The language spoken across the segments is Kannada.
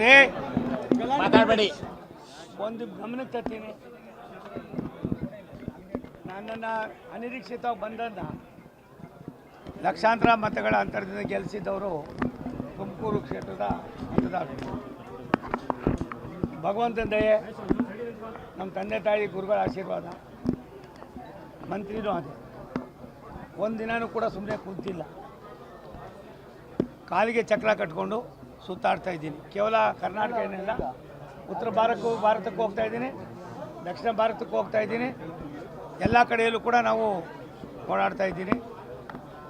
ರೇ ಮಾತಾಡಬೇಡಿ. ಒಂದು ಗಮನಕ್ಕೆ ತರ್ತೀನಿ. ನನ್ನನ್ನು ಅನಿರೀಕ್ಷಿತವಾಗಿ ಬಂದನ್ನ ಲಕ್ಷಾಂತರ ಮತಗಳ ಅಂತರದಿಂದ ಗೆಲ್ಲಿಸಿದವರು ತುಮಕೂರು ಕ್ಷೇತ್ರದ ಮತದಾರರು. ಭಗವಂತನ ದಯೆ ನಮ್ಮ ತಂದೆ ತಾಯಿ ಗುರುಗಳ ಆಶೀರ್ವಾದ ಮಂತ್ರಿನೂ ಅದೇ. ಒಂದಿನೂ ಕೂಡ ಸುಮ್ಮನೆ ಕೂತಿಲ್ಲ. ಕಾಲಿಗೆ ಚಕ್ರ ಕಟ್ಕೊಂಡು ಸುತ್ತಾಡ್ತಾ ಇದ್ದೀನಿ. ಕೇವಲ ಕರ್ನಾಟಕ ಏನಿಲ್ಲ, ಉತ್ತರ ಭಾರತಕ್ಕೂ ಭಾರತಕ್ಕೆ ಹೋಗ್ತಾ ಇದ್ದೀನಿ, ದಕ್ಷಿಣ ಭಾರತಕ್ಕೆ ಹೋಗ್ತಾ ಇದ್ದೀನಿ. ಎಲ್ಲ ಕಡೆಯಲ್ಲೂ ಕೂಡ ನಾವು ಓಡಾಡ್ತಾ ಇದ್ದೀನಿ.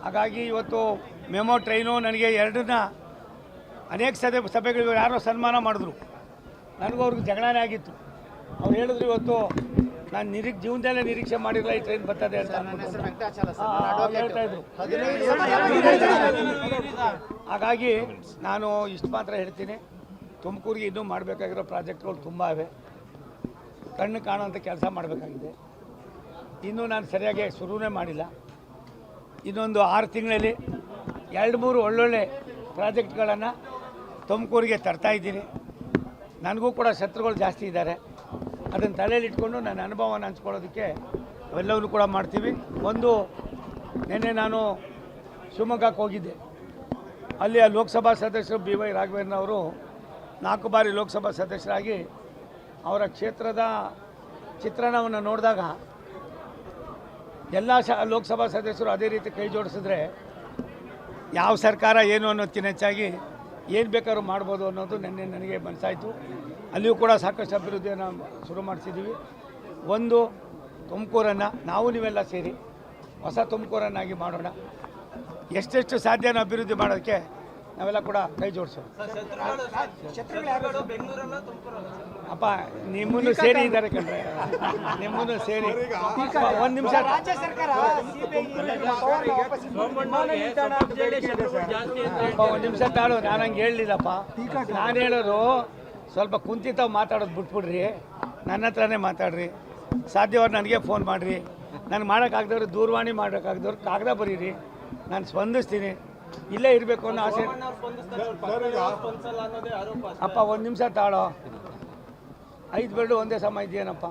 ಹಾಗಾಗಿ ಇವತ್ತು ಮೆಮೊ ಟ್ರೈನು ನನಗೆ ಎರಡನ್ನ ಅನೇಕ ಸದ ಸಭೆಗಳಿಗೆ ಯಾರೋ ಸನ್ಮಾನ ಮಾಡಿದ್ರು. ನನಗೂ ಅವ್ರಿಗೆ ಜಗಳನೇ ಆಗಿತ್ತು. ಅವ್ರು ಹೇಳಿದ್ರು ಇವತ್ತು ನಾನು ನಿರೀಕ್ಷೆ ಜೀವನದಲ್ಲೇ ನಿರೀಕ್ಷೆ ಮಾಡಿರಲ್ಲ ಈ ಟ್ರೈನ್ ಬರ್ತದೆ ಅಂತ ಹೇಳ್ತಾ ಇದ್ರು. ಹಾಗಾಗಿ ನಾನು ಇಷ್ಟು ಮಾತ್ರ ಹೇಳ್ತೀನಿ. ತುಮಕೂರಿಗೆ ಇನ್ನೂ ಮಾಡಬೇಕಾಗಿರೋ ಪ್ರಾಜೆಕ್ಟ್ಗಳು ತುಂಬ ಇವೆ. ಕಣ್ಣು ಕಾಣುವಂಥ ಕೆಲಸ ಮಾಡಬೇಕಾಗಿದೆ. ಇನ್ನೂ ನಾನು ಸರಿಯಾಗಿ ಶುರುವೇ ಮಾಡಿಲ್ಲ. ಇನ್ನೊಂದು ಆರು ತಿಂಗಳಲ್ಲಿ ಎರಡು ಮೂರು ಒಳ್ಳೊಳ್ಳೆ ಪ್ರಾಜೆಕ್ಟ್ಗಳನ್ನು ತುಮಕೂರಿಗೆ ತರ್ತಾ ಇದ್ದೀನಿ. ನನಗೂ ಕೂಡ ಶತ್ರುಗಳು ಜಾಸ್ತಿ ಇದ್ದಾರೆ. ಅದನ್ನು ತಲೆಯಲ್ಲಿ ಇಟ್ಕೊಂಡು ನನ್ನ ಅನುಭವನ ಹಂಚ್ಕೊಳ್ಳೋದಕ್ಕೆ ಅವೆಲ್ಲವನ್ನೂ ಕೂಡ ಮಾಡ್ತೀವಿ. ಒಂದು, ನಿನ್ನೆ ನಾನು ಶಿವಮೊಗ್ಗಕ್ಕೆ ಹೋಗಿದ್ದೆ. ಅಲ್ಲಿ ಆ ಲೋಕಸಭಾ ಸದಸ್ಯರು ಬಿ ವೈ ರಾಘವೇಂದ್ರವರು ನಾಲ್ಕು ಬಾರಿ ಲೋಕಸಭಾ ಸದಸ್ಯರಾಗಿ ಅವರ ಕ್ಷೇತ್ರದ ಚಿತ್ರಣವನ್ನು ನೋಡಿದಾಗ ಎಲ್ಲ ಶ, ಲೋಕಸಭಾ ಸದಸ್ಯರು ಅದೇ ರೀತಿ ಕೈ ಜೋಡಿಸಿದ್ರೆ ಯಾವ ಸರ್ಕಾರ ಏನು ಅನ್ನೋದಕ್ಕಿಂತ ಹೆಚ್ಚಾಗಿ ಏನು ಬೇಕಾದ್ರೂ ಮಾಡ್ಬೋದು ಅನ್ನೋದು ನಿನ್ನೆ ನನಗೆ ಮನಸ್ಸಾಯಿತು. ಅಲ್ಲಿಯೂ ಕೂಡ ಸಾಕಷ್ಟು ಅಭಿವೃದ್ಧಿಯನ್ನು ಶುರು ಮಾಡಿಸಿದ್ದೀವಿ ಒಂದು, ತುಮಕೂರನ್ನು ನಾವು ನೀವೆಲ್ಲ ಸೇರಿ ಹೊಸ ತುಮಕೂರನ್ನಾಗಿ ಮಾಡೋಣ. ಎಷ್ಟೆಷ್ಟು ಸಾಧ್ಯನ ಅಭಿವೃದ್ಧಿ ಮಾಡೋದಕ್ಕೆ ನಾವೆಲ್ಲ ಕೂಡ ಕೈ ಜೋಡಿಸೋಣ ಅಪ್ಪ ನಿಮ್ಮನ್ನು ಸೇರಿ ಇದ್ದಾರೆ ಕಣ್ರೆ. ನಿಮ್ಮನ್ನು ಸೇರಿ. ಒಂದು ನಿಮಿಷ. ರಾಜ್ಯ ಸರ್ಕಾರ ಒಂದು ನಿಮಿಷ ತಾಳು. ನಾನು ಹಂಗೆ ಹೇಳಲಿಲ್ಲಪ್ಪ. ನಾನು ಹೇಳೋದು ಸ್ವಲ್ಪ ಕುಂತಿತಾವ್ ಮಾತಾಡೋದು ಬಿಟ್ಬಿಡ್ರಿ. ನನ್ನ ಹತ್ರನೇ ಮಾತಾಡ್ರಿ. ಸಾಧ್ಯವಾದ್ರೆ ನನಗೆ ಫೋನ್ ಮಾಡಿರಿ. ನಾನು ಮಾಡೋಕ್ಕಾಗ್ದವ್ರು ದೂರವಾಣಿ ಮಾಡೋಕ್ಕಾಗ್ದವ್ರು ಕಾಗದ ಬರೀರಿ. ನಾನು ಸ್ಪಂದಿಸ್ತೀನಿ. ಇಲ್ಲೇ ಇರಬೇಕು ಅನ್ನೋ ಆಸೆ. ಅಪ್ಪ ಒಂದು ನಿಮಿಷ ತಾಳೋ. ಐದು ಬೆಳ್ಳು ಒಂದೇ ಸಮ ಇದೆಯೇನಪ್ಪ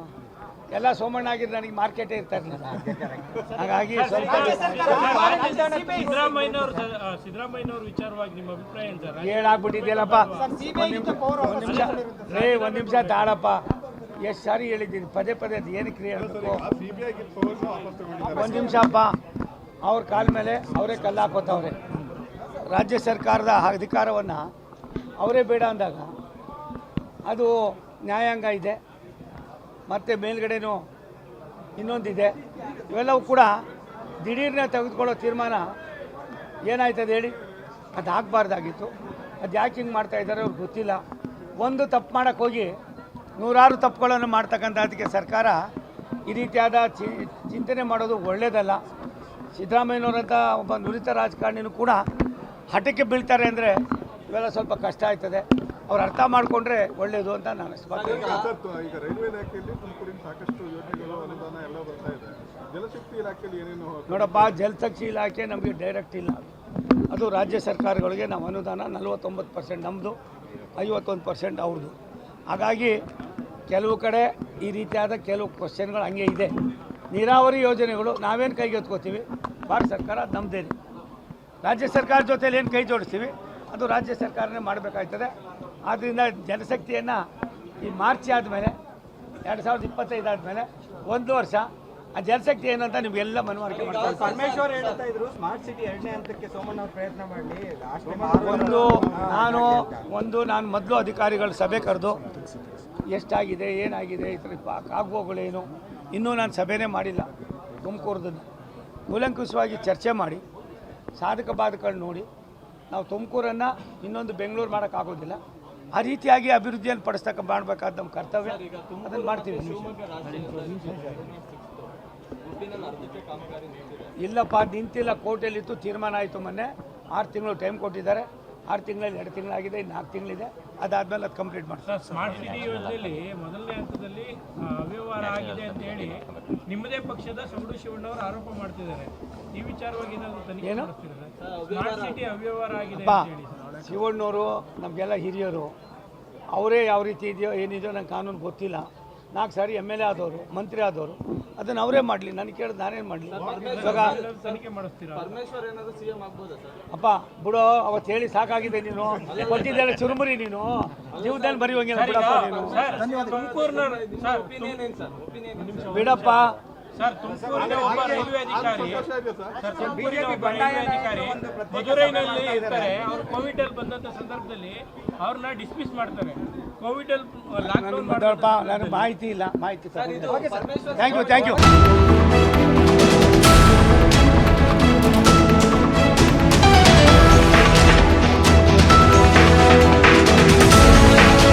ಎಲ್ಲ ಸೋಮಣ್ಣ ಆಗಿದ್ರೆ ನನಗೆ ಮಾರ್ಕೆಟೇ ಇರ್ತಾ ಇರಲಿಲ್ಲ ಹಾಗಾಗಿ ಸ್ವಲ್ಪ ಸಿದ್ದರಾಮಯ್ಯನವರು ಸಿದ್ದರಾಮಯ್ಯನವರು ವಿಚಾರವಾಗಿ ನಿಮ್ಮ ಅಭಿಪ್ರಾಯ ಏನು ಸರ್? ಹೇಳಾಗ್ಬಿಟ್ಟಿದ್ಯಲ್ಲಪ್ಪ ಒಂದು ನಿಮಿಷ. ರೇ ಒಂದು ನಿಮಿಷ ತಾಳಪ್ಪ. ಎಷ್ಟು ಸಾರಿ ಹೇಳಿದ್ದೀನಿ. ಪದೇ ಪದೇ ಅದು ಏನಕ್ಕೆ ರೀ ಹೇಳ್ಬೇಕು? ಒಂದು ನಿಮಿಷ ಅಪ್ಪ. ಅವ್ರ ಕಾಲ ಮೇಲೆ ಅವರೇ ಕಲ್ಲು ಹಾಕೋತವ್ರೆ. ರಾಜ್ಯ ಸರ್ಕಾರದ ಅಧಿಕಾರವನ್ನು ಅವರೇ ಬೇಡ ಅಂದಾಗ ಅದು ನ್ಯಾಯಾಂಗ ಇದೆ, ಮತ್ತು ಮೇಲ್ಗಡೆನೂ ಇನ್ನೊಂದಿದೆ. ಇವೆಲ್ಲವೂ ಕೂಡ ದಿಢೀರ್ನ ತೆಗೆದುಕೊಳ್ಳೋ ತೀರ್ಮಾನ ಏನಾಯ್ತದೆ ಹೇಳಿ? ಅದು ಆಗಬಾರ್ದಾಗಿತ್ತು ಅದು ಯಾಕೆ ಹಿಂಗೆ ಮಾಡ್ತಾ ಇದ್ದಾರೆ ಅವ್ರಿಗೆ ಗೊತ್ತಿಲ್ಲ. ಒಂದು ತಪ್ಪು ಮಾಡೋಕ್ಕೆ ಹೋಗಿ ನೂರಾರು ತಪ್ಪುಗಳನ್ನು ಮಾಡ್ತಕ್ಕಂಥ ಅದಕ್ಕೆ ಸರ್ಕಾರ ಈ ರೀತಿಯಾದ ಚಿಂತನೆ ಮಾಡೋದು ಒಳ್ಳೆಯದಲ್ಲ ಸಿದ್ದರಾಮಯ್ಯನವರಂಥ ಒಬ್ಬ ನುರಿತ ರಾಜಕಾರಣಿನೂ ಕೂಡ ಹಠಕ್ಕೆ ಬೀಳ್ತಾರೆ ಅಂದರೆ ಇವೆಲ್ಲ ಸ್ವಲ್ಪ ಕಷ್ಟ ಆಯ್ತದೆ. ಅವ್ರು ಅರ್ಥ ಮಾಡಿಕೊಂಡ್ರೆ ಒಳ್ಳೆಯದು ಅಂತ ನಾನು ಈಗ ರೈಲ್ವೆ ಇಲಾಖೆಯಲ್ಲಿ ತುಮಕೂರಿನ ಸಾಕಷ್ಟು ಯೋಜನೆಗಳು ಅನುದಾನ ಎಲ್ಲ ಬರ್ತಾ ಇದೆ. ಜಲಶಕ್ತಿ ಇಲಾಖೆಯಲ್ಲಿ ಏನೇನು ನೋಡಪ್ಪ ಜಲಶಕ್ತಿ ಇಲಾಖೆ ನಮಗೆ ಡೈರೆಕ್ಟ್ ಇಲ್ಲ. ಅದು ರಾಜ್ಯ ಸರ್ಕಾರಗಳಿಗೆ ನಾವು ಅನುದಾನ ನಲವತ್ತೊಂಬತ್ತು ಪರ್ಸೆಂಟ್ ನಮ್ಮದು ಐವತ್ತೊಂದು ಪರ್ಸೆಂಟ್ ಅವ್ರದ್ದು ಹಾಗಾಗಿ ಕೆಲವು ಕಡೆ ಈ ರೀತಿಯಾದ ಕೆಲವು ಕ್ವಶನ್ಗಳು ಹಂಗೆ ಇದೆ. ನೀರಾವರಿ ಯೋಜನೆಗಳು ನಾವೇನು ಕೈಗೆತ್ಕೋತೀವಿ? ಭಾರತ ಸರ್ಕಾರ ಅದು ನಮ್ಮದೇ ರಾಜ್ಯ ಸರ್ಕಾರ ಜೊತೆಲಿ ಏನು ಕೈ ಜೋಡಿಸ್ತೀವಿ? ಅದು ರಾಜ್ಯ ಸರ್ಕಾರನೇ ಮಾಡಬೇಕಾಗ್ತದೆ ಆದ್ದರಿಂದ ಜನಶಕ್ತಿಯನ್ನು ಈ ಮಾರ್ಚ್ ಆದಮೇಲೆ ಎರಡು ಸಾವಿರದ ಇಪ್ಪತ್ತೈದು ಆದಮೇಲೆ ಒಂದು ವರ್ಷ ಆ ಜನಶಕ್ತಿ ಏನು ಅಂತ ನಿಮಗೆಲ್ಲ ಮನವರಿಕೆ ಮಾಡ್ತಾರೆ ಪರಮೇಶ್ವರ್ ಹೇಳ್ತಾ ಇದ್ರು ಸ್ಮಾರ್ಟ್ ಸಿಟಿ ಎರಡನೇ ಹಂತಕ್ಕೆ ಸೋಮಣ್ಣ ಪ್ರಯತ್ನ ಮಾಡಲಿ ಒಂದು ನಾನು ಒಂದು ನಾನು ಮೊದಲು ಅಧಿಕಾರಿಗಳ ಸಭೆ ಕರೆದು ಎಷ್ಟಾಗಿದೆ ಏನಾಗಿದೆ ಇದ್ರ ಕಾಗುವಗಳೇನು ಇನ್ನೂ ನಾನು ಸಭೆನೇ ಮಾಡಿಲ್ಲ ತುಮಕೂರದನ್ನು ಕೂಲಂಕುಷವಾಗಿ ಚರ್ಚೆ ಮಾಡಿ ಸಾಧಕ ಬಾಧಕಗಳು ನೋಡಿ ನಾವು ತುಮಕೂರನ್ನು ಇನ್ನೊಂದು ಬೆಂಗಳೂರು ಮಾಡೋಕ್ಕಾಗೋದಿಲ್ಲ ಆ ರೀತಿಯಾಗಿ ಅಭಿವೃದ್ಧಿಯನ್ನು ಪಡಿಸ್ತಕ್ಕ ಮಾಡಬೇಕಾದ ನಮ್ಮ ಕರ್ತವ್ಯ. ಅದನ್ನು ಮಾಡ್ತೀವಿ. ಇಲ್ಲಪ್ಪ ನಿಂತಿಲ್ಲ. ಕೋರ್ಟಲ್ಲಿತ್ತು ತೀರ್ಮಾನ ಆಯಿತು ಮೊನ್ನೆ. ಆರು ತಿಂಗಳು ಟೈಮ್ ಕೊಟ್ಟಿದ್ದಾರೆ. ಆರು ತಿಂಗಳಲ್ಲಿ ಎರಡು ತಿಂಗಳಾಗಿದೆ ಇನ್ನು ನಾಲ್ಕು ತಿಂಗಳಿದೆ. ಅದಾದಮೇಲೆ ಅದು ಕಂಪ್ಲೀಟ್ ಮಾಡ್ತಾರೆ ಸರ್ ಸ್ಮಾರ್ಟ್ ಸಿಟಿ ಯೋಜನೆಯಲ್ಲಿ ಮೊದಲನೇ ಹಂತದಲ್ಲಿ ಅವ್ಯವಹಾರ ಆಗಿದೆ ಅಂತ ಹೇಳಿ ನಿಮ್ಮದೇ ಪಕ್ಷದ ಸೊಗಡು ಶಿವಣ್ಣವರು ಆರೋಪ ಮಾಡ್ತಿದ್ದಾರೆ. ಈ ವಿಚಾರವಾಗಿ ಏನಾದರೂ ತನಿಖೆ ಏನು? ನಡೆಸ್ತಿದ್ದಾರೆ? ಸ್ಮಾರ್ಟ್ ಸಿಟಿ ಅವ್ಯವಹಾರ ಆಗಿದೆ ಅಂತ ಹೇಳಿ ಶಿವಣ್ಣವರು ನಮಗೆಲ್ಲ ಹಿರಿಯರು ಅವರೇ ಯಾವ ರೀತಿ ಇದೆಯೋ ಏನಿದೆಯೋ ನಂಗೆ ಕಾನೂನು ಗೊತ್ತಿಲ್ಲ. ನಾಲ್ಕು ಸಾರಿ ಎಂ ಎಲ್ ಎ ಆದವರು ಮಂತ್ರಿ ಆದವರು ಅದನ್ನು ಅವರೇ ಮಾಡಲಿ. ನನಗೆ ಕೇಳಿದ ನಾನೇನು ಮಾಡಲಿ? ಇವಾಗ ಅಪ್ಪ ಬಿಡೋ ಅವತ್ತು ಹೇಳಿ ಸಾಕಾಗಿದೆ ನೀನು. ಕೊಟ್ಟಿದ್ದೆಲ್ಲ ಚುರುಮುರಿ ನೀನು. ಜೀವದಲ್ಲಿ ಬರೆಯುವಂಗಿಲ್ಲ ಬಿಡಪ್ಪ ನೀನು. ಸರ್ ತುಮಕೂರಿನ ಸರ್? ಬಿಡಪ್ಪ ಸರ್ ತುಮಕೂರಿನ ಒಬ್ಬ ರೈಲ್ವೆ ಅಧಿಕಾರಿ ಸರ್ ಸರ್ ತುಮಕೂರಿನ ಒಬ್ಬ ರೈಲ್ವೆ ಅಧಿಕಾರಿ ಮಧುರೈನಲ್ಲಿ ಇರ್ತಾರೆ. ಅವ್ರು ಕೋವಿಡ್ ಅಲ್ಲಿ ಬಂದಂತ ಸಂದರ್ಭದಲ್ಲಿ ಅವ್ರನ್ನ ಡಿಸ್ಮಿಸ್ ಮಾಡ್ತಾರೆ. ಕೋವಿಡ್ ಅಲ್ಲಿ ಲಾಕ್ಡೌನ್ ಮಾಹಿತಿ ಇಲ್ಲ. ಮಾಹಿತಿ ಥ್ಯಾಂಕ್ ಯು ಥ್ಯಾಂಕ್ ಯು